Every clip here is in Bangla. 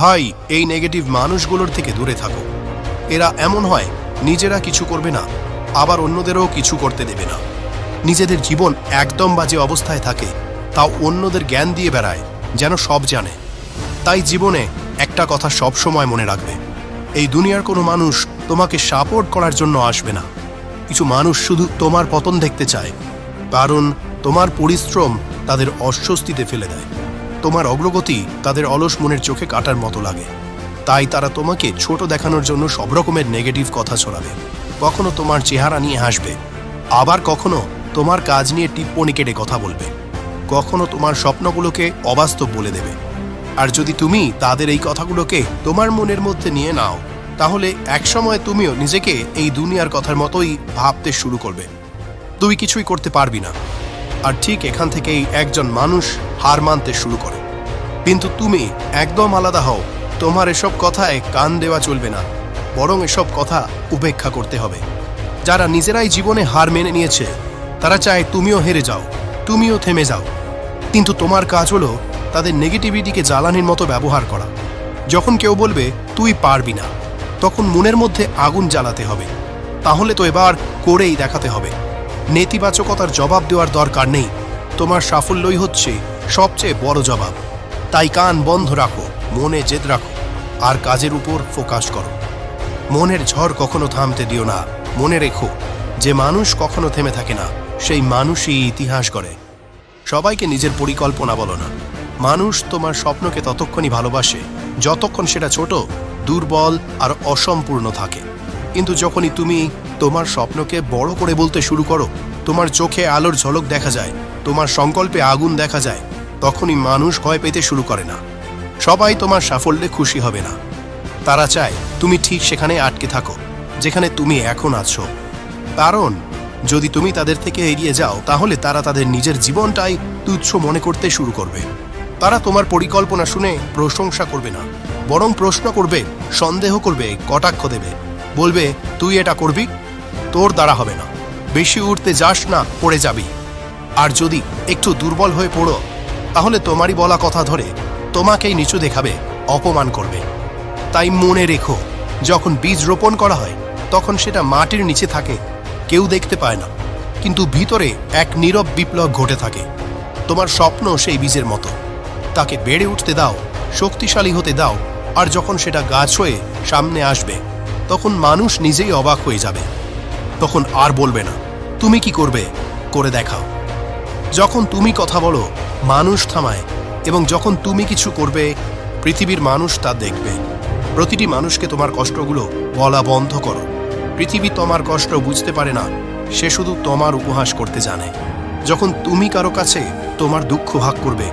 ভাই, এই নেগেটিভ মানুষগুলোর থেকে দূরে থাকো। এরা এমন হয়, নিজেরা কিছু করবে না, আবার অন্যদেরও কিছু করতে দেবে না। নিজেদের জীবন একদম বাজে অবস্থায় থাকে, তাও অন্যদের জ্ঞান দিয়ে বেড়ায়, যেন সব জানে। তাই জীবনে একটা কথা সব সময় মনে রাখবে, এই দুনিয়ার কোনো মানুষ তোমাকে সাপোর্ট করার জন্য আসবে না। কিছু মানুষ শুধু তোমার পতন দেখতে চায়, কারণ তোমার পরিশ্রম তাদের অস্বস্তিতে ফেলে দেয়। তোমার অগ্রগতি তাদের অলস মনের চোখে কাটার মতো লাগে। তাই তারা তোমাকে ছোট দেখানোর জন্য সব রকমের নেগেটিভ কথা ছড়াবে। কখনো তোমার চেহারা নিয়ে হাসবে। আবার কখনো তোমার কাজ নিয়ে টিপ্পনি কেটে কথা বলবে। কখনো তোমার স্বপ্নগুলোকে অবাস্তব বলে দেবে। আর যদি তুমি তাদের এই কথাগুলোকে তোমার মনের মধ্যে নিয়ে নাও, তাহলে একসময় তুমিও নিজেকে এই দুনিয়ার কথার মতোই ভাবতে শুরু করবে। তুই কিছুই করতে পারবি না। আর ঠিক এখান থেকেই একজন মানুষ হার মানতে শুরু করে। কিন্তু তুমি একদম আলাদা হও। তোমার এসব কথায় কান দেওয়া চলবে না। বরং এসব কথা উপেক্ষা করতে হবে। যারা নিজেরাই জীবনে হার মেনে নিয়েছে, তারা চায় তুমিও হেরে যাও, তুমিও থেমে যাও। কিন্তু তোমার কাজ হলো তাদের নেগেটিভিটিকে জ্বালানির মতো ব্যবহার করা। যখন কেউ বলবে, তুই পারবি না, তখন মনের মধ্যে আগুন জ্বালাতে হবে। তাহলে তো এবার করেই দেখাতে হবে। নেতিবাচকতার জবাব দেওয়ার দরকার নেই। তোমার সাফল্যই হচ্ছে সবচেয়ে বড় জবাব। তাই কান বন্ধ রাখো, মনে জেদ রাখো, আর কাজের উপর ফোকাস করো। মনের ঝড় কখনো থামতে দিও না। মনে রেখো, যে মানুষ কখনো থেমে থাকে না, সেই মানুষই ইতিহাস করে সবাইকে নিজের পরিকল্পনা বলো না। মানুষ তোমার স্বপ্নকে ততক্ষণই ভালোবাসে, যতক্ষণ সেটা ছোট, দুর্বল আর অসম্পূর্ণ থাকে। কিন্তু যখনই তুমি তোমার স্বপ্নকে বড় করে বলতে শুরু করো। তোমার চোখে আলোর ঝলক দেখা যায়, তোমার সংকল্পে আগুন দেখা যায়, তখনই মানুষ ভয় পেতে শুরু করে না। সবাই তোমার সাফল্যে খুশি হবে না। তারা চায় তুমি ঠিক সেখানে আটকে থাকো, যেখানে তুমি এখন আছো। কারণ, যদি তুমি তাদের থেকে এগিয়ে যাও, তাহলে তারা তাদের নিজের জীবনটাই তুচ্ছ মনে করতে শুরু করবে। তারা তোমার পরিকল্পনা শুনে প্রশংসা করবে না, বরং প্রশ্ন করবে, সন্দেহ করবে, কটাক্ষ দেবে। বলবে, তুই এটা করবি? তোর দ্বারা হবে না। বেশি উঠতে যাস না, পড়ে যাবি। আর যদি একটু দুর্বল হয়ে পড়ো, তাহলে তোমারই বলা কথা ধরে তোমাকেই নিচু দেখাবে, অপমান করবে। তাই মনে রেখো, যখন বীজ রোপণ করা হয়, তখন সেটা মাটির নিচে থাকে, কেউ দেখতে পায় না। কিন্তু ভিতরে এক নীরব বিপ্লব ঘটে থাকে। তোমার স্বপ্ন সেই বীজের মতো। তাকে বেড়ে উঠতে দাও, শক্তিশালী হতে দাও, আর যখন সেটা গাছ হয়ে সামনে আসবে, তখন মানুষ নিজেই অবাক হয়ে যাবে। তখন আর বলবে না। তুমি কি করবে? করে দেখাও। যখন তুমি কথা বলো, মানুষ থামায় এবং যখন তুমি কিছু করবে, পৃথিবীর মানুষ তা দেখবে। প্রতিটি মানুষকে তোমার কষ্টগুলো বলা বন্ধ করো। পৃথিবী তোমার কষ্ট বুঝতে পারে না, সে শুধু তোমার উপহাস করতে জানে। যখন তুমি কারও কাছে তোমার দুঃখ ভাগ করবে,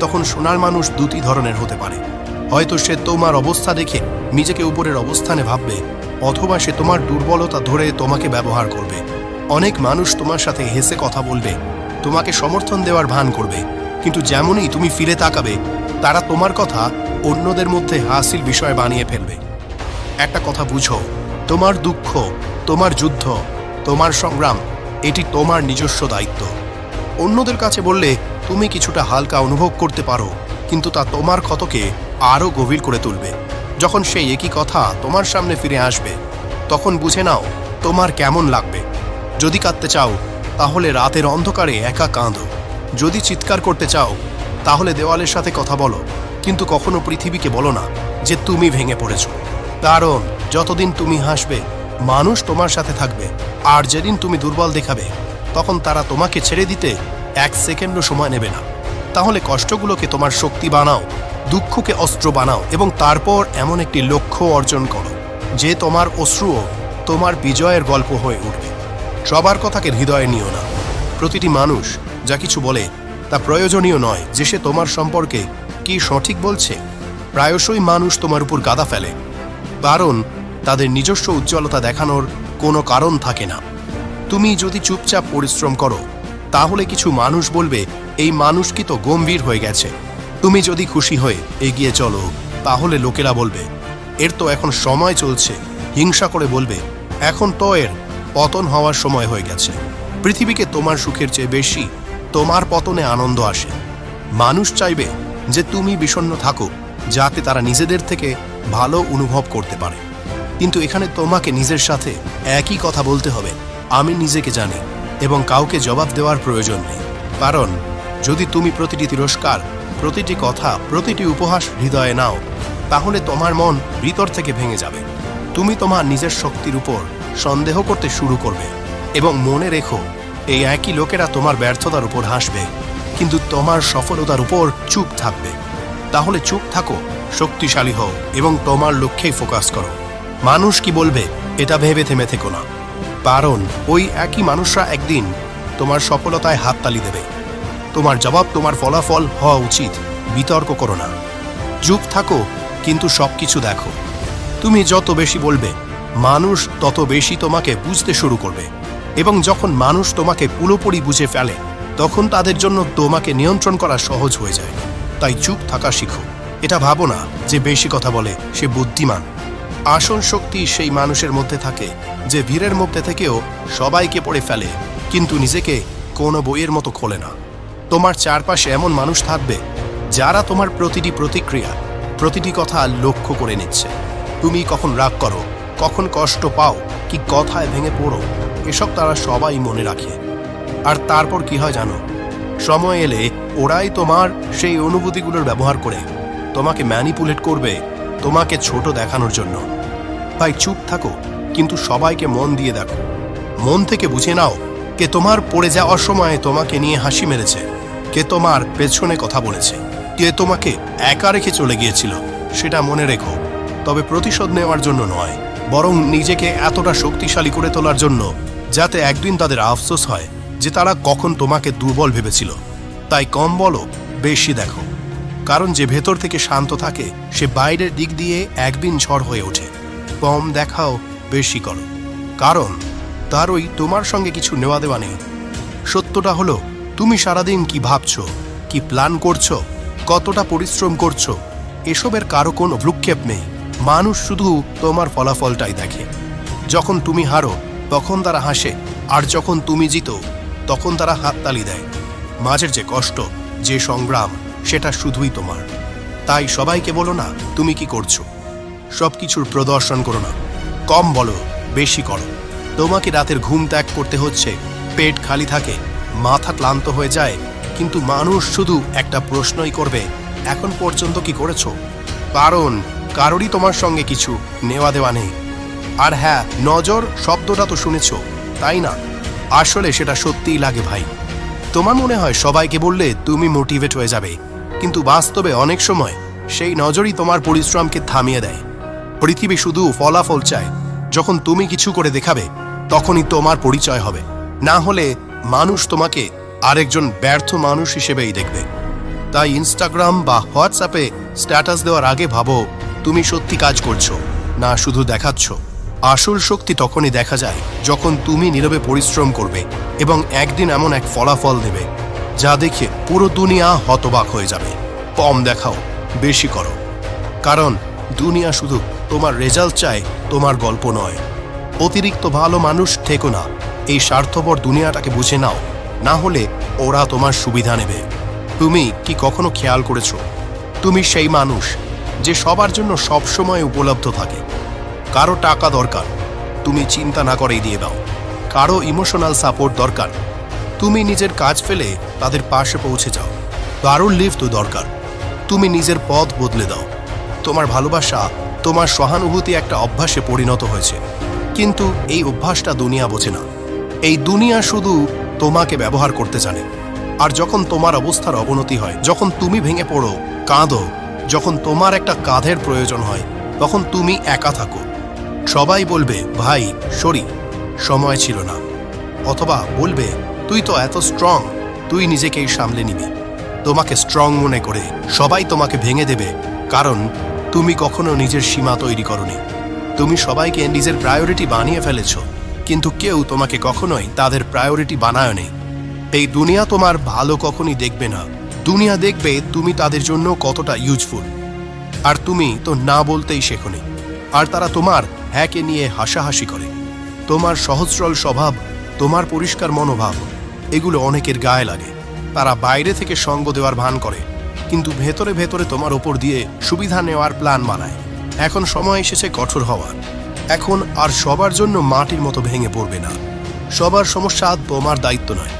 তখন সোনার মানুষ দুটি ধরনের হতে পারে। হয়তো সে তোমার অবস্থা দেখে নিজেকে উপরের অবস্থানে ভাববে অথবা সে তোমার দুর্বলতা ধরে তোমাকে ব্যবহার করবে। অনেক মানুষ তোমার সাথে হেসে কথা বলবে, তোমাকে সমর্থন দেওয়ার ভান করবে, কিন্তু যেমনই তুমি ফিরে তাকাবে, তারা তোমার কথা অন্যদের মধ্যে হাসিল বিষয় বানিয়ে ফেলবে। একটা কথা বুঝো, তোমার দুঃখ, তোমার যুদ্ধ, তোমার সংগ্রাম, এটি তোমার নিজস্ব দায়িত্ব। অন্যদের কাছে বললে, তুমি কিছুটা হালকা অনুভব করতে পারো, কিন্তু তা তোমার ক্ষতকে আরও গভীর করে তুলবে। যখন সেই একই কথা তোমার সামনে ফিরে আসবে, তখন বুঝে নাও তোমার কেমন লাগবে। যদি কাঁদতে চাও, তাহলে রাতের অন্ধকারে একা কাঁদো। যদি চিৎকার করতে চাও, তাহলে দেওয়ালের সাথে কথা বলো, কিন্তু কখনো পৃথিবীকে বলো না যে তুমি ভেঙে পড়েছ। কারণ যতদিন তুমি হাসবে, মানুষ তোমার সাথে থাকবে, আর যেদিন তুমি দুর্বল দেখাবে, তখন তারা তোমাকে ছেড়ে দিতে এক সেকেন্ডও সময় নেবে না। তাহলে কষ্টগুলোকে তোমার শক্তি বানাও দুঃখকে অস্ত্র বানাও এবং তারপর এমন একটি লক্ষ্য অর্জন করো, যে তোমার অশ্রুও তোমার বিজয়ের গল্প হয়ে উঠবে। সবার কথাকে হৃদয়ে নিও না। প্রতিটি মানুষ যা কিছু বলে তা প্রয়োজনীয় নয় যে সে তোমার সম্পর্কে কি সঠিক বলছে। প্রায়শই মানুষ তোমার উপর গাদা ফেলে, কারণ তাদের নিজস্ব উজ্জ্বলতা দেখানোর কোনো কারণ থাকে না। তুমি যদি চুপচাপ পরিশ্রম করো, তাহলে কিছু মানুষ বলবে, এই মানুষ কি তো গম্ভীর হয়ে গেছে। তুমি যদি খুশি হয়ে এগিয়ে চলো, তাহলে লোকেরা বলবে, এর তো এখন সময় চলছে। হিংসা করে বলবে, এখন তো এর পতন হওয়ার সময় হয়ে গেছে। পৃথিবীকে তোমার সুখের চেয়ে বেশি তোমার পতনে আনন্দ আসে। মানুষ চাইবে যে তুমি বিষণ্ণ থাকো, যাতে তারা নিজেদের থেকে ভালো অনুভব করতে পারে। কিন্তু এখানে তোমাকে নিজের সাথে একই কথা বলতে হবে। আমি নিজেকে জানি এবং কাউকে জবাব দেওয়ার প্রয়োজন নেই। কারণ, যদি তুমি প্রতিটি তিরস্কার প্রতিটি কথা, প্রতিটি উপহাস হৃদয়ে নাও। তাহলে তোমার মন ভিতর থেকে ভেঙে যাবে। তুমি তোমার নিজের শক্তির উপর সন্দেহ করতে শুরু করবে এবং মনে রেখো, এই একই লোকেরা তোমার ব্যর্থতার উপর হাসবে, কিন্তু তোমার সফলতার উপর চুপ থাকবে। তাহলে চুপ থাকো, শক্তিশালী হও এবং তোমার লক্ষ্যেই ফোকাস করো। মানুষ কি বলবে, এটা ভেবে থেমে থেকো না। কারণ ওই একই মানুষরা একদিন তোমার সফলতায় হাততালি দেবে। তোমার জবাব, তোমার ফলাফল হওয়া উচিত। বিতর্ক করো না। চুপ থাকো, কিন্তু সবকিছু দেখো। তুমি যত বেশি বলবে, মানুষ তত বেশি তোমাকে বুঝতে শুরু করবে। এবং যখন মানুষ তোমাকে পুরোপুরি বুঝে ফেলে, তখন তাদের জন্য তোমাকে নিয়ন্ত্রণ করা সহজ হয়ে যায়। তাই চুপ থাকা শিখো। এটা ভাবো না যে বেশি কথা বলে সে বুদ্ধিমান। আসল শক্তি সেই মানুষের মধ্যে থাকে, যে ভিড়ের মধ্যে থেকেও সবাইকে পড়ে ফেলে, কিন্তু নিজেকে কোনো বইয়ের মতো খোলে না। তোমার চারপাশে এমন মানুষ থাকবে, যারা তোমার প্রতিটি প্রতিক্রিয়া, প্রতিটি কথা লক্ষ্য করে নিচ্ছে। তুমি কখন রাগ করো, কখন কষ্ট পাও, কি কথায় ভেঙে পড়ো, এসব তারা সবাই মনে রাখে। আর তারপর কি হয় জানো? সময় এলে ওরাই তোমার সেই অনুভূতিগুলোর ব্যবহার করে, তোমাকে ম্যানিপুলেট করবে, তোমাকে ছোট দেখানোর জন্য। ভাই, চুপ থাকো, কিন্তু সবাইকে মন দিয়ে দেখো। মন থেকে বুঝে নাও, কে তোমার পড়ে যাওয়ার সময় তোমাকে নিয়ে হাসি মেরেছে। কে তোমার পেছনে কথা বলেছে? কে তোমাকে একা রেখে চলে গিয়েছিল? সেটা মনে রেখো। তবে প্রতিশোধ নেওয়ার জন্য নয়, বরং নিজেকে এতটা শক্তিশালী করে তোলার জন্য, যাতে একদিন তাদের আফসোস হয় যে তারা কখন তোমাকে দুর্বল ভেবেছিল। তাই কম বলো, বেশি দেখো। কারণ যে ভেতর থেকে শান্ত থাকে, সে বাইরের দিক দিয়ে একদিন ঝড় হয়ে ওঠে। কম দেখাও, বেশি করো। কারণ তার ওই তোমার সঙ্গে কিছু নেওয়া দেওয়া নেই। সত্যটা হলো তুমি সারাদিন কি ভাবছ? কি প্ল্যান করছ? কতটা পরিশ্রম করছ? এসবের কারও কোনো ভ্রুক্ষেপ নেই। মানুষ শুধু তোমার ফলাফলটাই দেখে। যখন তুমি হারো, তখন তারা হাসে। আর যখন তুমি জিতো, তখন তারা হাততালি দেয়। মাঝের যে কষ্ট, যে সংগ্রাম, সেটা শুধুই তোমার। তাই সবাইকে বলো না, তুমি কি করছ? সব কিছুর প্রদর্শন করো না। কম বলো, বেশি করো। তোমাকে রাতের ঘুম ত্যাগ করতে হচ্ছে, পেট খালি থাকে মাথা ক্লান্ত হয়ে যায়, কিন্তু মানুষ শুধু একটা প্রশ্নই করবে, এখন পর্যন্ত কি করেছ? কারণ কারোরই তোমার সঙ্গে কিছু নেওয়া দেওয়া নেই। আর হ্যাঁ নজর শব্দটা তো শুনেছ, তাই না? আসলে সেটা সত্যিই লাগে ভাই। তোমার মনে হয় সবাইকে বললে তুমি মোটিভেট হয়ে যাবে, কিন্তু বাস্তবে অনেক সময় সেই নজরই তোমার পরিশ্রমকে থামিয়ে দেয়। পৃথিবী শুধু ফলাফল চায়, যখন তুমি কিছু করে দেখাবে, তখনই তোমার পরিচয় হবে। না হলে মানুষ তোমাকে আরেকজন ব্যর্থ মানুষ হিসেবেই দেখবে। তাই ইনস্টাগ্রাম বা হোয়াটসঅ্যাপে স্ট্যাটাস দেওয়ার আগে ভাবো, তুমি সত্যি কাজ করছ, না শুধু দেখাচ্ছ। আসল শক্তি তখনই দেখা যায় যখন তুমি নীরবে পরিশ্রম করবে এবং একদিন এমন এক ফলাফল দেবে, যা দেখে পুরো দুনিয়া হতবাক হয়ে যাবে। কম দেখাও, বেশি করো। কারণ দুনিয়া শুধু তোমার রেজাল্ট চায় তোমার গল্প নয়। অতিরিক্ত ভালো মানুষ থেকো না। এই স্বার্থপর দুনিয়াটাকে বুঝে নাও। না হলে ওরা তোমার সুবিধা নেবে। তুমি কি কখনো খেয়াল করেছ? তুমি সেই মানুষ যে সবার জন্য সবসময় উপলব্ধ থাকে। কারও টাকা দরকার, তুমি চিন্তা না করেই দিয়ে দাও। কারও ইমোশনাল সাপোর্ট দরকার, তুমি নিজের কাজ ফেলে তাদের পাশে পৌঁছে যাও। কারোর লিফট দরকার, তুমি নিজের পথ বদলে দাও। তোমার ভালোবাসা, তোমার সহানুভূতি একটা অভ্যাসে পরিণত হয়েছে। কিন্তু এই অভ্যাসটা দুনিয়া বোঝে না। এই দুনিয়া শুধু তোমাকে ব্যবহার করতে জানে। আর যখন তোমার অবস্থার অবনতি হয়, যখন তুমি ভেঙে পড়ো, কাঁদো, যখন তোমার একটা কাঁধের প্রয়োজন হয়, তখন তুমি একা থাকো। সবাই বলবে, ভাই, সরি, সময় ছিল না। অথবা বলবে, তুই তো এত স্ট্রং তুই নিজেকেই সামলে নিবি। তোমাকে স্ট্রং মনে করে সবাই তোমাকে ভেঙে দেবে, কারণ তুমি কখনো নিজের সীমা তৈরি করনি। তুমি সবাইকে নিজের প্রায়োরিটি বানিয়ে ফেলেছ। কিন্তু কেউ তোমাকে কখনোই তাদের প্রায়োরিটি বানায়নি। এই দুনিয়া তোমার ভালো কখনই দেখবে না। দুনিয়া দেখবে তুমি তাদের জন্য কতটা ইউজফুল আর তুমি তো না বলতেই শেখনি। আর তারা তোমার হ্যাকে নিয়ে হাসাহাসি করে। তোমার সহজ সরল স্বভাব, তোমার পরিষ্কার মনোভাব, এগুলো অনেকের গায়ে লাগে। তারা বাইরে থেকে সঙ্গ দেওয়ার ভান করে। কিন্তু ভেতরে ভেতরে তোমার ওপর দিয়ে সুবিধা নেওয়ার প্ল্যান বানায়। এখন সময় এসেছে কঠোর হওয়ার। এখন আর সবার জন্য মাটির মতো ভেঙে পড়বে না। সবার সমস্যা তোমার দায়িত্ব নয়।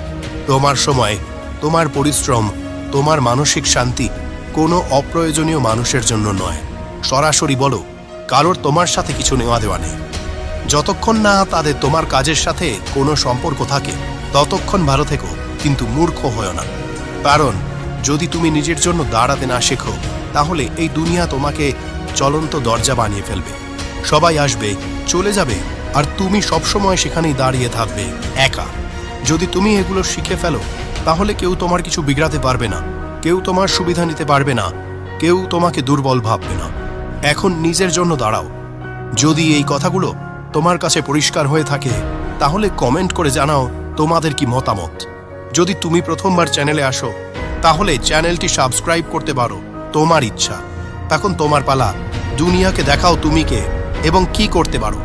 তোমার সময়, তোমার পরিশ্রম, তোমার মানসিক শান্তি কোনো অপ্রয়োজনীয় মানুষের জন্য নয়। সরাসরি বলো, কারোর তোমার সাথে কিছু নেওয়া দেওয়া নেই। যতক্ষণ না তাদের তোমার কাজের সাথে কোনো সম্পর্ক থাকে, ততক্ষণ ভালো থেকো, কিন্তু মূর্খ হয় না। কারণ, যদি তুমি নিজের জন্য দাঁড়াতে না শেখো, তাহলে এই দুনিয়া তোমাকে চলন্ত দরজা বানিয়ে ফেলবে। সবাই আসবে, চলে যাবে, আর তুমি সবসময় সেখানেই দাঁড়িয়ে থাকবে, একা। যদি তুমি এগুলো শিখে ফেলো, তাহলে কেউ তোমার কিছু বিগড়াতে পারবে না, কেউ তোমার সুবিধা নিতে পারবে না, কেউ তোমাকে দুর্বল ভাববে না। এখন নিজের জন্য দাঁড়াও। যদি এই কথাগুলো তোমার কাছে পরিষ্কার হয়ে থাকে, তাহলে কমেন্ট করে জানাও তোমাদের কি মতামত। যদি তুমি প্রথমবার চ্যানেলে আসো, তাহলে চ্যানেলটি সাবস্ক্রাইব করতে পারো, তোমার ইচ্ছা। এখন তোমার পালা, দুনিয়াকে দেখাও তুমি কে। এবং কি করতে পারো।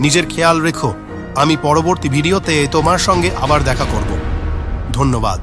নিজের খেয়াল রেখো, আমি পরবর্তী ভিডিওতে তোমার সঙ্গে আবার দেখা করব। ধন্যবাদ।